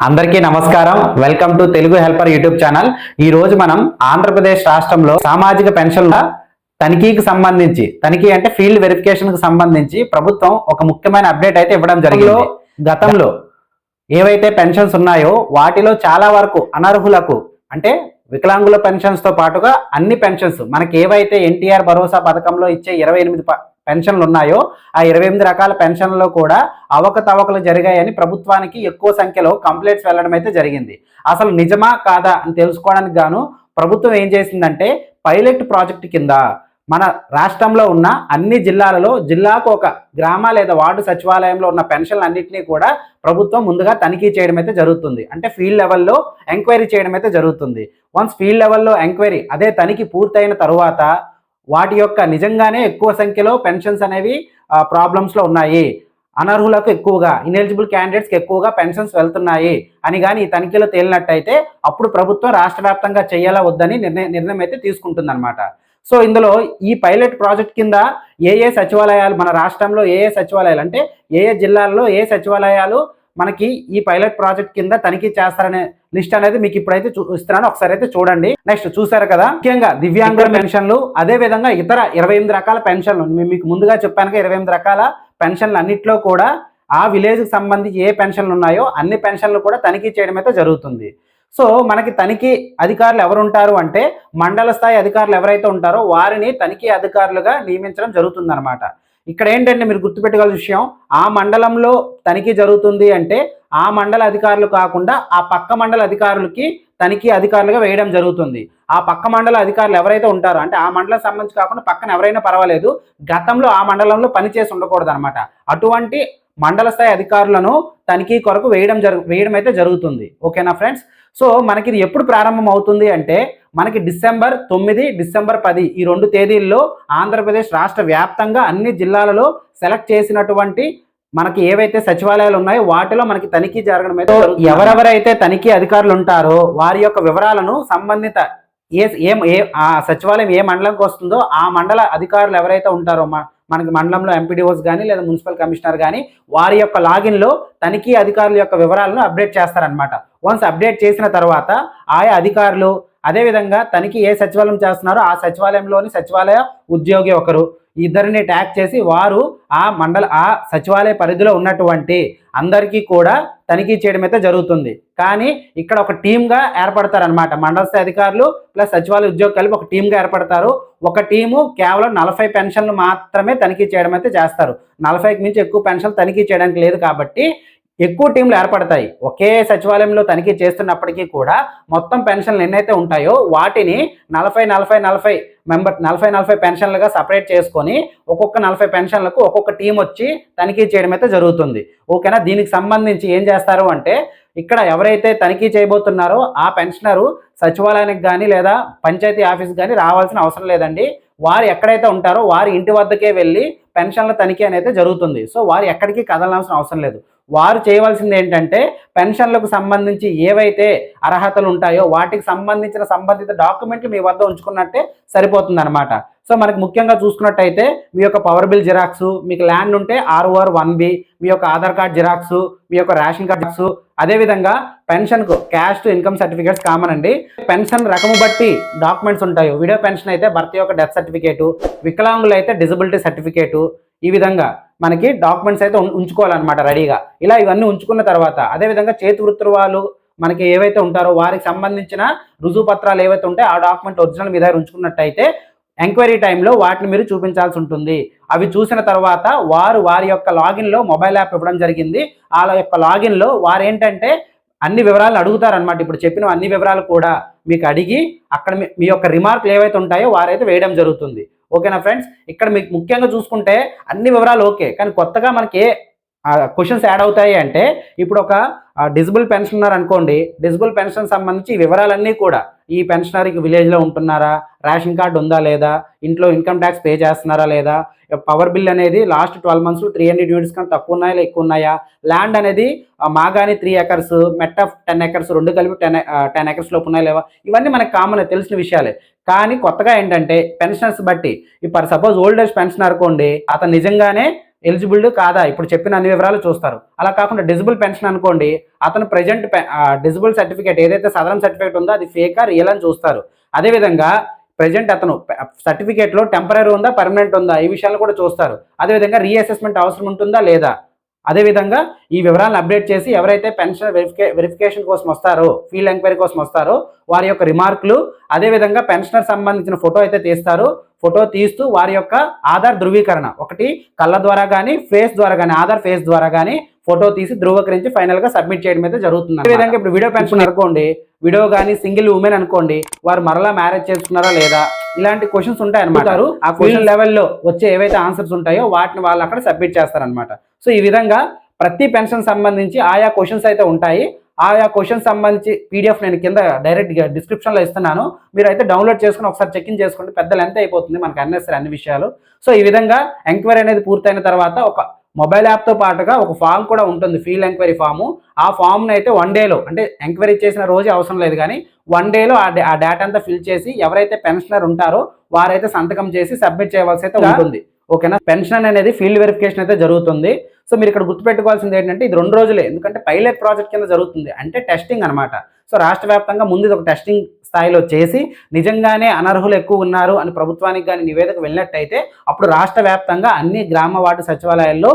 అందరికీ నమస్కారం. Welcome to Telugu helper YouTube channel ఈ రోజు మనం ఆంధ్రప్రదేశ్ రాష్ట్రంలో సామాజిక పెన్షన్ల తనిఖీకి సంబంధించి తనిఖీ అంటే ఫీల్డ్ వెరిఫికేషన్కి సంబంధించి ప్రభుత్వం ఒక ముఖ్యమైన అప్డేట్ అయితే ఇవ్వడం జరిగింది. గతంలో ఏవైతే పెన్షన్స్ ఉన్నాయో వాటిలో చాలా వరకు అనర్హులకు అంటే వికలాంగుల పెన్షన్స్తో పాటుగా అన్ని పెన్షన్స్ మనకి ఏవైతే ఎన్టీఆర్ భరోసా పథకంలో ఇచ్చే ఇరవై ఎనిమిది పెన్షన్లు ఉన్నాయో ఆ ఇరవై ఎనిమిది రకాల పెన్షన్లలో కూడా అవకతవకలు జరిగాయని ప్రభుత్వానికి ఎక్కువ సంఖ్యలో కంప్లైంట్స్ వెళ్ళడం అయితే జరిగింది. అసలు నిజమా కాదా అని తెలుసుకోవడానికి గాను ప్రభుత్వం ఏం చేసిందంటే పైలట్ ప్రాజెక్ట్ కింద మన రాష్ట్రంలో ఉన్న అన్ని జిల్లాలలో జిల్లాకు ఒక గ్రామ లేదా వార్డు సచివాలయంలో ఉన్న పెన్షన్లన్నింటినీ కూడా ప్రభుత్వం ముందుగా తనిఖీ చేయడం అయితే జరుగుతుంది. అంటే ఫీల్డ్ లెవెల్లో ఎంక్వైరీ చేయడం అయితే జరుగుతుంది. వన్స్ ఫీల్డ్ లెవెల్లో ఎంక్వైరీ అదే తనిఖీ పూర్తయిన తరువాత వాటి యొక్క నిజంగానే ఎక్కువ సంఖ్యలో పెన్షన్స్ అనేవి ప్రాబ్లమ్స్లో ఉన్నాయి. అనర్హులకు ఎక్కువగా ఇనెలిజిబుల్ క్యాండిడేట్స్కి ఎక్కువగా పెన్షన్స్ వెళ్తున్నాయి అని కానీ ఈ తనిఖీలో తేలినట్టయితే అప్పుడు ప్రభుత్వం రాష్ట్ర వ్యాప్తంగా చేయాలా వద్దని నిర్ణయం నిర్ణయం అయితే తీసుకుంటుందన్నమాట. సో ఇందులో ఈ పైలట్ ప్రాజెక్ట్ కింద ఏ ఏ సచివాలయాలు మన రాష్ట్రంలో ఏ ఏ సచివాలయాలు అంటే ఏ ఏ జిల్లాల్లో ఏ సచివాలయాలు మనకి ఈ పైలట్ ప్రాజెక్ట్ కింద తనిఖీ చేస్తారనే లిస్ట్ అనేది మీకు ఇప్పుడైతే ఇస్తున్నాను. ఒకసారి అయితే చూడండి. నెక్స్ట్ చూసారు కదా? ముఖ్యంగా దివ్యాంగుల పెన్షన్లు అదే విధంగా ఇతర ఇరవై ఎనిమిది రకాల పెన్షన్లు. మేము మీకు ముందుగా చెప్పాను ఇరవై ఎనిమిది రకాల పెన్షన్లు అన్నింటిలో కూడా ఆ విలేజ్కి సంబంధించి ఏ పెన్షన్లు ఉన్నాయో అన్ని పెన్షన్లు కూడా తనిఖీ చేయడం అయితే జరుగుతుంది. సో మనకి తనిఖీ అధికారులు ఎవరు ఉంటారు అంటే మండల స్థాయి అధికారులు ఎవరైతే ఉంటారో వారిని తనిఖీ అధికారులుగా నియమించడం జరుగుతుందన్నమాట. ఇక్కడ ఏంటంటే మీరు గుర్తుపెట్టుకోవాల్సిన విషయం ఆ మండలంలో తనిఖీ జరుగుతుంది అంటే ఆ మండల అధికారులు కాకుండా ఆ పక్క మండల అధికారులకి తనిఖీ అధికారులుగా వేయడం జరుగుతుంది. ఆ పక్క మండల అధికారులు ఎవరైతే ఉంటారో అంటే ఆ మండలం సంబంధించి కాకుండా పక్కన ఎవరైనా పర్వాలేదు గతంలో ఆ మండలంలో పనిచేసి ఉండకూడదు అనమాట అటువంటి మండల స్థాయి అధికారులను తనిఖీ కొరకు వేయడం జరుగు వేయడం అయితే జరుగుతుంది. ఓకేనా ఫ్రెండ్స్? సో మనకి ఇది ఎప్పుడు ప్రారంభం అవుతుంది అంటే మనకి డిసెంబర్ తొమ్మిది డిసెంబర్ పది ఈ రెండు తేదీల్లో ఆంధ్రప్రదేశ్ రాష్ట్ర వ్యాప్తంగా అన్ని జిల్లాలలో సెలెక్ట్ చేసినటువంటి మనకి ఏవైతే సచివాలయాలు ఉన్నాయో వాటిలో మనకి తనిఖీ జరగడం అయితే ఎవరెవరైతే తనిఖీ అధికారులు ఉంటారో వారి యొక్క వివరాలను సంబంధిత ఏ ఏం ఏ ఆ సచివాలయం ఏ మండలంకి వస్తుందో ఆ మండల అధికారులు ఎవరైతే ఉంటారో మనకి మండలంలో ఎంపీడీఓస్ కానీ లేదా మున్సిపల్ కమిషనర్ కానీ వారి యొక్క లాగిన్లో తనిఖీ అధికారుల యొక్క వివరాలను అప్డేట్ చేస్తారనమాట వన్స్ అప్డేట్ చేసిన తర్వాత ఆయా అధికారులు అదేవిధంగా తనిఖీ ఏ సచివాలయం చేస్తున్నారో ఆ సచివాలయంలోని సచివాలయ ఉద్యోగి ఒకరు. ఇద్దరిని ట్యాగ్ చేసి వారు ఆ మండల ఆ సచివాలయ పరిధిలో ఉన్నటువంటి అందరికీ కూడా తనిఖీ చేయడం అయితే జరుగుతుంది. కానీ ఇక్కడ ఒక టీమ్గా ఏర్పడతారనమాట మండల అధికారులు ప్లస్ సచివాలయ ఉద్యోగం కలిపి ఒక టీమ్గా ఏర్పడతారు. ఒక టీము కేవలం నలభై పెన్షన్లు మాత్రమే తనిఖీ చేయడం అయితే చేస్తారు. నలభైకి మించి ఎక్కువ పెన్షన్లు తనిఖీ చేయడానికి లేదు కాబట్టి ఎక్కువ టీంలు ఏర్పడతాయి. ఒకే సచివాలయంలో తనిఖీ చేస్తున్నప్పటికీ కూడా మొత్తం పెన్షన్లు ఎన్నైతే ఉంటాయో వాటిని నలభై నలభై నలభై మెంబర్ నలభై నలభై పెన్షన్లుగా సపరేట్ చేసుకొని ఒక్కొక్క నలభై పెన్షన్లకు ఒక్కొక్క టీం వచ్చి తనిఖీ చేయడం అయితే జరుగుతుంది. ఓకేనా? దీనికి సంబంధించి ఏం చేస్తారు అంటే ఇక్కడ ఎవరైతే తనిఖీ చేయబోతున్నారో ఆ పెన్షనరు సచివాలయానికి కానీ లేదా పంచాయతీ ఆఫీస్ కానీ రావాల్సిన అవసరం లేదండి. వారు ఎక్కడైతే ఉంటారో వారి ఇంటి వద్దకే వెళ్ళి పెన్షన్ల తనిఖీ అనేది జరుగుతుంది. సో వారు ఎక్కడికి కదలాల్సిన అవసరం లేదు. వారు చేయవలసింది ఏంటంటే పెన్షన్లకు సంబంధించి ఏవైతే అర్హతలు ఉంటాయో వాటికి సంబంధించిన సంబంధిత డాక్యుమెంట్లు మీ వద్ద ఉంచుకున్నట్టే సరిపోతుంది అనమాట సో మనకి ముఖ్యంగా చూసుకున్నట్టయితే మీ యొక్క పవర్ బిల్ జిరాక్స్ మీకు ల్యాండ్ ఉంటే ఆర్ఓఆర్ వన్ బి మీ యొక్క ఆధార్ కార్డ్ జిరాక్స్ మీ యొక్క రేషన్ కార్డ్ జిరాక్స్ అదేవిధంగా పెన్షన్కు క్యాష్ ఇన్కమ్ సర్టిఫికేట్స్ కామన్ అండి. పెన్షన్ రకము బట్టి డాక్యుమెంట్స్ ఉంటాయి. విడో పెన్షన్ అయితే భర్త యొక్క డెత్ సర్టిఫికేటు వికలాంగులు అయితే డిజబిలిటీ సర్టిఫికేటు ఈ విధంగా మనకి డాక్యుమెంట్స్ అయితే ఉంచుకోవాలన్నమాట రెడీగా. ఇలా ఇవన్నీ ఉంచుకున్న తర్వాత అదేవిధంగా చేతి వృత్తులు వాళ్ళు మనకి ఏవైతే ఉంటారో వారికి సంబంధించిన రుజువు పత్రాలు ఏవైతే ఉంటాయో ఆ డాక్యుమెంట్ ఒరిజినల్ మీ దగ్గర ఉంచుకున్నట్టయితే ఎంక్వైరీ టైంలో వాటిని మీరు చూపించాల్సి ఉంటుంది. అవి చూసిన తర్వాత వారు వారి యొక్క లాగిన్లో మొబైల్ యాప్ ఇవ్వడం జరిగింది. వాళ్ళ యొక్క లాగిన్లో వారు ఏంటంటే అన్ని వివరాలు అడుగుతారనమాట ఇప్పుడు చెప్పిన అన్ని వివరాలు కూడా మీకు అడిగి అక్కడ మీ యొక్క రిమార్క్లు ఏవైతే ఉంటాయో వారైతే వేయడం జరుగుతుంది. ఓకేనా ఫ్రెండ్స్? ఇక్కడ మీకు ముఖ్యంగా చూసుకుంటే అన్ని వివరాలు ఓకే. కానీ కొత్తగా మనకి క్వశ్చన్స్ యాడ్ అవుతాయి అంటే ఇప్పుడు ఒక డిజిబుల్ పెన్షనర్ అనుకోండి. డిజిబుల్ పెన్షన్ సంబంధించి వివరాలన్నీ కూడా ఈ పెన్షనర్కి విలేజ్లో ఉంటున్నారా? రేషన్ కార్డు ఉందా లేదా? ఇంట్లో ఇన్కమ్ ట్యాక్స్ పే చేస్తున్నారా లేదా? పవర్ బిల్ అనేది last twelve months three hundred units కన్నా తక్కువ ఉన్నాయా ఎక్కువ ఉన్నాయా? ల్యాండ్ అనేది మాగాని త్రీ ఎకర్స్ మెట్ ఆఫ్ టెన్ ఎకర్స్ రెండు కలిపి టెన్ టెన్ ఎకర్స్ లోపు ఉన్నాయా లేవా? ఇవన్నీ మనకు కామన్ తెలిసిన విషయాలే. కానీ కొత్తగా ఏంటంటే పెన్షన్స్ బట్టి ఇప్పుడు సపోజ్ ఓల్డ్ ఏజ్ పెన్షన్ అనుకోండి అతను నిజంగానే ఎలిజిబుల్డ్ కాదా? ఇప్పుడు చెప్పిన అన్ని వివరాలు చూస్తారు. అలా కాకుండా డిజిబుల్ పెన్షన్ అనుకోండి అతను ప్రజెంట్ డిజిబుల్ సర్టిఫికేట్ ఏదైతే సదరం సర్టిఫికేట్ ఉందో అది ఫేకా రియల్ అని చూస్తారు. అదేవిధంగా ప్రజెంట్ అతను సర్టిఫికేట్లో టెంపరీ ఉందా పర్మనెంట్ ఉందా ఈ విషయాలు కూడా చూస్తారు. అదేవిధంగా రీఅసెస్మెంట్ అవసరం ఉంటుందా లేదా? అదేవిధంగా ఈ వివరాలను అప్డేట్ చేసి ఎవరైతే పెన్షన్ వెరిఫికే వెరిఫికేషన్ కోసం వస్తారో ఫీల్డ్ ఎంక్వైరీ కోసం వస్తారో వారి యొక్క రిమార్కులు అదేవిధంగా పెన్షనర్ సంబంధించిన ఫోటో అయితే తీస్తారు. ఫోటో తీస్తూ వారి యొక్క ఆధార్ ధృవీకరణ. ఒకటి కళ్ళ ద్వారా కానీ ఫేస్ ద్వారా కానీ ఆధార్ ఫేస్ ద్వారా కానీ ఫోటో తీసి ధృవీకరించి ఫైనల్గా సబ్మిట్ చేయడం అయితే జరుగుతుంది అదే విధంగా ఇప్పుడు వీడియో పెన్షన్ అనుకోండి వీడియో కానీ సింగిల్ ఉమెన్ అనుకోండి వారు మరలా మ్యారేజ్ చేసుకున్నారా లేదా ఇలాంటి క్వశ్చన్స్ ఉంటాయి అనమాట ఆ క్వశ్చన్ లెవెల్లో వచ్చే ఏవైతే ఆన్సర్స్ ఉంటాయో వాటిని వాళ్ళు అక్కడ సబ్మిట్ చేస్తారనమాట సో ఈ విధంగా ప్రతి పెన్షన్ సంబంధించి ఆయా క్వశ్చన్స్ అయితే ఉంటాయి. ఆయా క్వశ్చన్ సంబంధించి పీడిఎఫ్ నేను కింద డైరెక్ట్ డిస్క్రిప్షన్లో ఇస్తున్నాను. మీరు అయితే డౌన్లోడ్ చేసుకుని ఒకసారి చెక్ ఇన్ చేసుకోండి. పెద్ద లెంత్ అయిపోతుంది మనకు అన్నెసరి అన్ని విషయాలు. సో ఈ విధంగా ఎంక్వైరీ అనేది పూర్తయిన తర్వాత ఒక మొబైల్ యాప్తో పాటుగా ఒక ఫామ్ కూడా ఉంటుంది ఫీల్డ్ ఎంక్వైరీ ఫాము ఆ ఫామ్ని అయితే వన్ డేలో అంటే ఎంక్వైరీ చేసిన రోజే అవసరం లేదు కానీ వన్ డేలో ఆ డేటా అంతా ఫిల్ చేసి ఎవరైతే పెన్షనర్ ఉంటారో వారైతే సంతకం చేసి సబ్మిట్ చేయవలసి అయితే ఉంటుంది. ఓకేనా పెన్షన్ అనేది ఫీల్డ్ వెరిఫికేషన్ అయితే జరుగుతుంది. సో మీరు ఇక్కడ గుర్తుపెట్టుకోవాల్సింది ఏంటంటే ఇది రెండు రోజులే. ఎందుకంటే పైలట్ ప్రాజెక్ట్ కింద జరుగుతుంది. అంటే టెస్టింగ్ అనమాట సో రాష్ట్ర వ్యాప్తంగా ముందు ఇది ఒక టెస్టింగ్ స్థాయిలో చేసి నిజంగానే అనర్హులు ఎక్కువ ఉన్నారు అని ప్రభుత్వానికి కానీ నివేదిక వెళ్ళినట్టయితే అప్పుడు రాష్ట్ర వ్యాప్తంగా అన్ని గ్రామ వార్డు సచివాలయాల్లో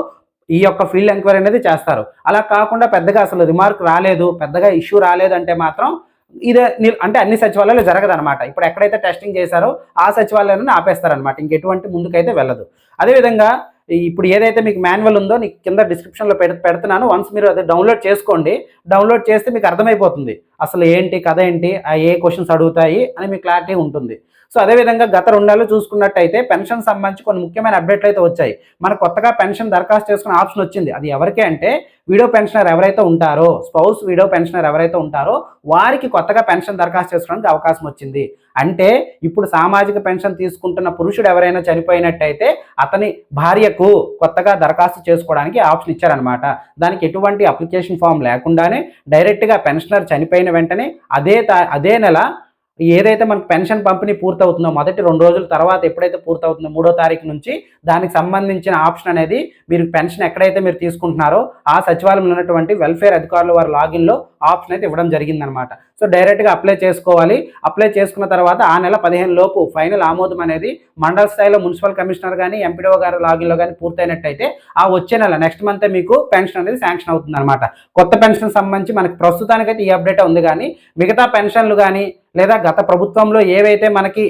ఈ యొక్క ఫీల్డ్ ఎంక్వైరీ అనేది చేస్తారు. అలా కాకుండా పెద్దగా అసలు రిమార్క్ రాలేదు పెద్దగా ఇష్యూ రాలేదు అంటే మాత్రం ఇదే అంటే అన్ని సచివాలయాలు జరగదనమాట ఇప్పుడు ఎక్కడైతే టెస్టింగ్ చేశారో ఆ సచివాలయాన్ని ఆపేస్తారనమాట ఇంకెటువంటి ముందుకైతే వెళ్ళదు. అదేవిధంగా ఇప్పుడు ఏదైతే మీకు మాన్యువల్ ఉందో నీకు కింద డిస్క్రిప్షన్లో పెడ పెడుతున్నాను. వన్స్ మీరు అది డౌన్లోడ్ చేసుకోండి. డౌన్లోడ్ చేస్తే మీకు అర్థమైపోతుంది. అసలు ఏంటి కథ ఏంటి ఆ ఏ క్వశ్చన్స్ అడుగుతాయి అని మీకు క్లారిటీ ఉంటుంది. సో అదేవిధంగా గత రెండేళ్ళు చూసుకున్నట్టయితే పెన్షన్ సంబంధించి కొన్ని ముఖ్యమైన అప్డేట్లు అయితే వచ్చాయి. మనకు కొత్తగా పెన్షన్ దరఖాస్తు చేసుకునే ఆప్షన్ వచ్చింది. అది ఎవరికే అంటే వీడియో పెన్షనర్ ఎవరైతే ఉంటారో స్పౌస్ వీడియో పెన్షనర్ ఎవరైతే ఉంటారో వారికి కొత్తగా పెన్షన్ దరఖాస్తు చేసుకోవడానికి అవకాశం వచ్చింది. అంటే ఇప్పుడు సామాజిక పెన్షన్ తీసుకుంటున్న పురుషుడు ఎవరైనా చనిపోయినట్టయితే అతని భార్యకు కొత్తగా దరఖాస్తు చేసుకోవడానికి ఆప్షన్ ఇచ్చారనమాట దానికి ఎటువంటి అప్లికేషన్ ఫామ్ లేకుండానే డైరెక్ట్గా పెన్షనర్ చనిపోయిన వెంటనే అదే అదే నెల ఏదైతే మనకు పెన్షన్ పంపిణీ పూర్తవుతుందో మొదటి రెండు రోజుల తర్వాత ఎప్పుడైతే పూర్తవుతుందో మూడో తారీఖు నుంచి దానికి సంబంధించిన ఆప్షన్ అనేది మీరు పెన్షన్ ఎక్కడైతే మీరు తీసుకుంటున్నారో ఆ సచివాలయంలో ఉన్నటువంటి వెల్ఫేర్ అధికారుల వారి లాగిన్లో ఆప్షన్ అయితే ఇవ్వడం జరిగిందనమాట. సో డైరెక్ట్గా అప్లై చేసుకోవాలి. అప్లై చేసుకున్న తర్వాత ఆ నెల పదిహేను లోపు ఫైనల్ ఆమోదం అనేది మండల స్థాయిలో మున్సిపల్ కమిషనర్ కానీ ఎంపీడీఓ గారి లాగిన్లో కానీ పూర్తయినట్టయితే ఆ వచ్చే నెల నెక్స్ట్ మంత్ మీకు పెన్షన్ అనేది శాంక్షన్ అవుతుంది అనమాట కొత్త పెన్షన్ సంబంధించి మనకి ప్రస్తుతానికైతే ఈ అప్డేట్ ఉంది కానీ మిగతా పెన్షన్లు కానీ లేదా గత ప్రభుత్వంలో ఏవైతే మనకి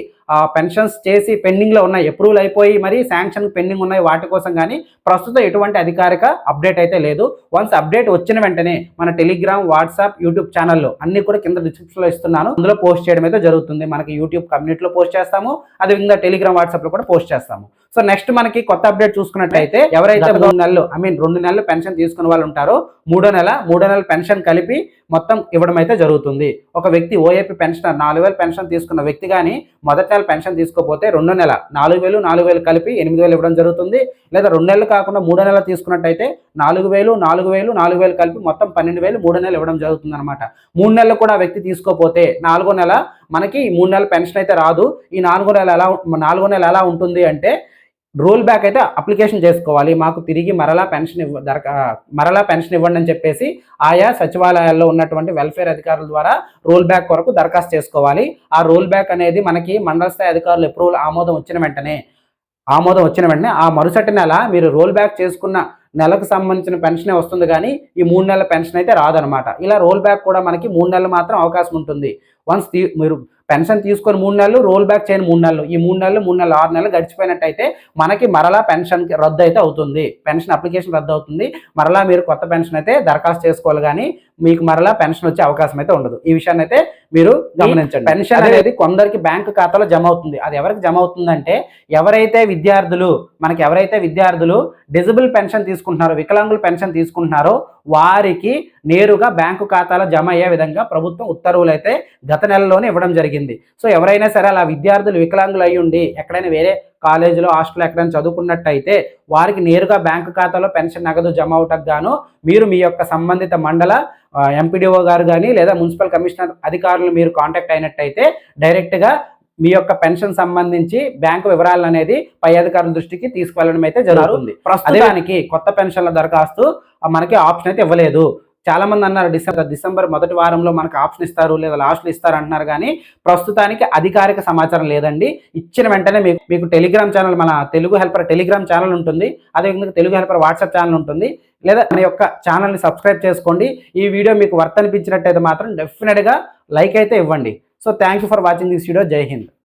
పెన్షన్స్ చేసి పెండింగ్లో ఉన్నాయి అప్రూవల్ అయిపోయి మరి శాంక్షన్ పెండింగ్ ఉన్నాయి వాటి కోసం కానీ ప్రస్తుతం ఎటువంటి అధికారిక అప్డేట్ అయితే లేదు. వన్స్ అప్డేట్ వచ్చిన వెంటనే మన టెలిగ్రామ్ వాట్సాప్ యూట్యూబ్ ఛానల్లో అన్ని కూడా కింద డిస్క్రిప్షన్లో ఇస్తున్నాను. అందులో పోస్ట్ చేయడం అయితే జరుగుతుంది. మనకి యూట్యూబ్ కమ్యూనిటీలో పోస్ట్ చేస్తాము. అదేవిధంగా టెలిగ్రామ్ వాట్సాప్లో కూడా పోస్ట్ చేస్తాము. సో నెక్స్ట్ మనకి కొత్త అప్డేట్ చూసుకున్నట్టయితే ఎవరైతే మూడు నెలలు ఐ మీన్ రెండు నెలలు పెన్షన్ తీసుకున్న వాళ్ళు ఉంటారో మూడో నెల మూడో నెలల పెన్షన్ కలిపి మొత్తం ఇవ్వడం అయితే జరుగుతుంది. ఒక వ్యక్తి ఓఏపీ పెన్షనర్ నాలుగు వేలు పెన్షన్ తీసుకున్న వ్యక్తి కానీ మొదటి నెల పెన్షన్ తీసుకోకపోతే రెండో నెల నాలుగు వేలు నాలుగు వేలు కలిపి ఎనిమిది వేలు ఇవ్వడం జరుగుతుంది. లేదా రెండు నెలలు కాకుండా మూడో నెల తీసుకున్నట్టయితే నాలుగు వేలు నాలుగు వేలు నాలుగు వేలు కలిపి మొత్తం పన్నెండు వేలు మూడో నెలలు ఇవ్వడం జరుగుతుంది అనమాట మూడు నెలలు కూడా ఆ వ్యక్తి తీసుకోకపోతే నాలుగో నెల మనకి ఈ మూడు నెలల పెన్షన్ అయితే రాదు. ఈ నాలుగో నెల ఎలా నాలుగో నెల ఎలా ఉంటుంది అంటే రోల్ బ్యాక్ అయితే అప్లికేషన్ చేసుకోవాలి. మాకు తిరిగి మరలా పెన్షన్ ఇవ్వ దరఖా మరలా పెన్షన్ ఇవ్వండి అని చెప్పేసి ఆయా సచివాలయాల్లో ఉన్నటువంటి వెల్ఫేర్ అధికారుల ద్వారా రోల్ బ్యాక్ కొరకు దరఖాస్తు చేసుకోవాలి. ఆ రోల్ బ్యాక్ అనేది మనకి మండల స్థాయి అధికారులు అప్రూవల్ ఆమోదం వచ్చిన వెంటనే ఆమోదం వచ్చిన వెంటనే ఆ మరుసటి నెల మీరు రోల్ బ్యాక్ చేసుకున్న నెలకు సంబంధించిన పెన్షనే వస్తుంది కానీ ఈ మూడు నెలల పెన్షన్ అయితే రాదనమాట. ఇలా రోల్ బ్యాక్ కూడా మనకి మూడు నెలలు మాత్రం అవకాశం ఉంటుంది. వన్స్ తీ మీరు పెన్షన్ తీసుకొని మూడు నెలలు రోల్ బ్యాక్ చేయని మూడు నెలలు ఈ మూడు నెలలు మూడు నెలలు ఆరు నెలలు గడిచిపోయినట్టయితే మనకి మరలా పెన్షన్ రద్దు అయితే అవుతుంది. పెన్షన్ అప్లికేషన్ రద్దు అవుతుంది మరలా మీరు కొత్త పెన్షన్ అయితే దరఖాస్తు చేసుకోవాలి కానీ మీకు మరలా పెన్షన్ వచ్చే అవకాశం అయితే ఉండదు. ఈ విషయాన్ని అయితే మీరు గమనించండి. పెన్షన్ అనేది కొందరికి బ్యాంకు ఖాతాలో జమ అవుతుంది. అది ఎవరికి జమ అవుతుందంటే ఎవరైతే విద్యార్థులు మనకి ఎవరైతే విద్యార్థులు డిజిబుల్ పెన్షన్ తీసుకుంటున్నారో వికలాంగుల పెన్షన్ తీసుకుంటున్నారో వారికి నేరుగా బ్యాంకు ఖాతాలో జమ అయ్యే విధంగా ప్రభుత్వం ఉత్తర్వులు అయితే గత నెలలోనే ఇవ్వడం జరిగింది. సో ఎవరైనా సరే అలా విద్యార్థులు వికలాంగులు అయ్యుండి ఎక్కడైనా వేరే కాలేజీలో హాస్టల్ ఎక్కడైనా చదువుకున్నట్టయితే వారికి నేరుగా బ్యాంకు ఖాతాలో పెన్షన్ నగదు జమ అవటకు గాను మీరు మీ యొక్క సంబంధిత మండల ఎంపీడీఓ గారు కానీ లేదా మున్సిపల్ కమిషనర్ అధికారులు మీరు కాంటాక్ట్ అయినట్టయితే డైరెక్ట్గా మీ యొక్క పెన్షన్ సంబంధించి బ్యాంకు వివరాలు అనేది పై అధికారుల దృష్టికి తీసుకువెళ్ళడం అయితే జరుగుతుంది. ప్రస్తుతానికి కొత్త పెన్షన్ల దరఖాస్తు మనకి ఆప్షన్ అయితే ఇవ్వలేదు. చాలా మంది అన్నారు డిసెంబర్ డిసెంబర్ మొదటి వారంలో మనకు ఆప్షన్ ఇస్తారు లేదా లాస్ట్లో ఇస్తారు అంటున్నారు. కానీ ప్రస్తుతానికి అధికారిక సమాచారం లేదండి. ఇచ్చిన వెంటనే మీకు మీకు టెలిగ్రామ్ ఛానల్ మన తెలుగు హెల్పర్ టెలిగ్రామ్ ఛానల్ ఉంటుంది. అదేవిధంగా తెలుగు హెల్పర్ వాట్సాప్ ఛానల్ ఉంటుంది. లేదా మన యొక్క ఛానల్ని సబ్స్క్రైబ్ చేసుకోండి. ఈ వీడియో మీకు వర్త్ అనిపించినట్టయితే మాత్రం డెఫినెట్గా లైక్ అయితే ఇవ్వండి. so thank you for watching this video Jai Hind